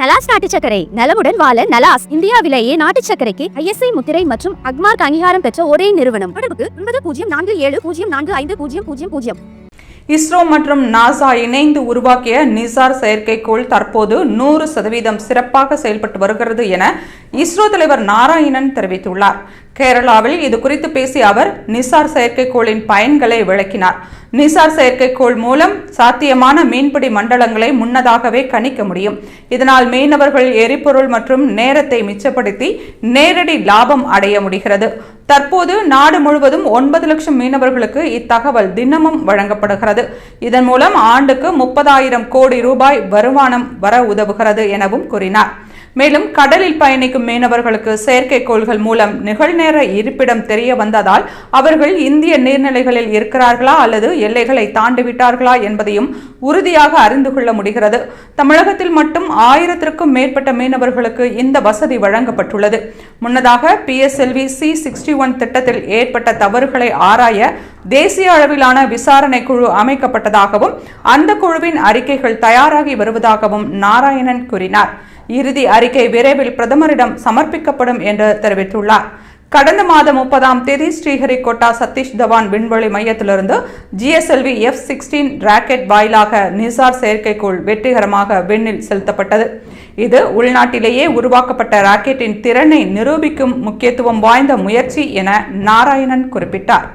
நலாஸ் நாட்டு சக்கரை நலமுடன் வாழ நலாஸ் இந்தியாவிலேயே நாட்டு சக்கரைக்கு ஐஎஸ்ஐ முத்திரை மற்றும் அக்மார்க் அங்கீகாரம் பெற்ற ஒரே நிறுவனம். தொடர்புக்கு ஒன்பது பூஜ்ஜியம் நான்கு ஏழு பூஜ்ஜியம் நான்கு ஐந்து பூஜ்ஜியம் பூஜ்ஜியம் பூஜ்ஜியம். இஸ்ரோ மற்றும் நாசா இணைந்து உருவாக்கிய நிசார் செயற்கைக்கோள் தற்போது நூறு சதவீதம் சிறப்பாக செயல்பட்டு வருகிறது என இஸ்ரோ தலைவர் நாராயணன் தெரிவித்துள்ளார். கேரளாவில் இது குறித்து பேசிய அவர் நிசார் செயற்கைக்கோளின் பயன்களை விளக்கினார். நிசார் செயற்கைக்கோள் மூலம் சாத்தியமான மீன்பிடி மண்டலங்களை முன்னதாகவே கணிக்க முடியும். இதனால் மீனவர்கள் எரிபொருள் மற்றும் நேரத்தை மிச்சப்படுத்தி நேரடி லாபம் அடைய முடிகிறது. தற்போது நாடு முழுவதும் ஒன்பது லட்சம் மீனவர்களுக்கு இத்தகவல் தினமும் வழங்கப்படுகிறது. இதன் மூலம் ஆண்டுக்கு முப்பதாயிரம் கோடி ரூபாய் வருமானம் வர உதவுகிறது எனவும் கூறினார். மேலும் கடலில் பயணிக்கும் மீனவர்களுக்கு செயற்கைக்கோள்கள் மூலம் நிகழ்நேர இருப்பிடம் தெரிய வந்ததால் அவர்கள் இந்திய நீர்நிலைகளில் இருக்கிறார்களா அல்லது எல்லைகளை தாண்டிவிட்டார்களா என்பதையும் உறுதியாக அறிந்து கொள்ள முடிகிறது. தமிழகத்தில் மட்டும் ஆயிரத்திற்கும் மேற்பட்ட மீனவர்களுக்கு இந்த வசதி வழங்கப்பட்டுள்ளது. முன்னதாக பிஎஸ்எல்வி சி சிக்ஸ்டி ஒன் திட்டத்தில் ஏற்பட்ட தவறுகளை ஆராய தேசிய அளவிலான விசாரணை குழு அமைக்கப்பட்டதாகவும் அந்த குழுவின் அறிக்கைகள் தயாராகி வருவதாகவும் நாராயணன் கூறினார். இறுதி அறிக்கை விரைவில் பிரதமரிடம் சமர்ப்பிக்கப்படும் என்று தெரிவித்துள்ளார். கடந்த மாதம் முப்பதாம் தேதி ஸ்ரீஹரிகோட்டா சதீஷ் தவான் விண்வெளி மையத்திலிருந்து ஜிஎஸ்எல்வி எஃப் சிக்ஸ்டீன் ராக்கெட் வாயிலாக நிசார் செயற்கைக்கோள் வெற்றிகரமாக விண்ணில் செலுத்தப்பட்டது. இது உள்நாட்டிலேயே உருவாக்கப்பட்ட ராக்கெட்டின் திறனை நிரூபிக்கும் முக்கியத்துவம் வாய்ந்த முயற்சி என நாராயணன் குறிப்பிட்டார்.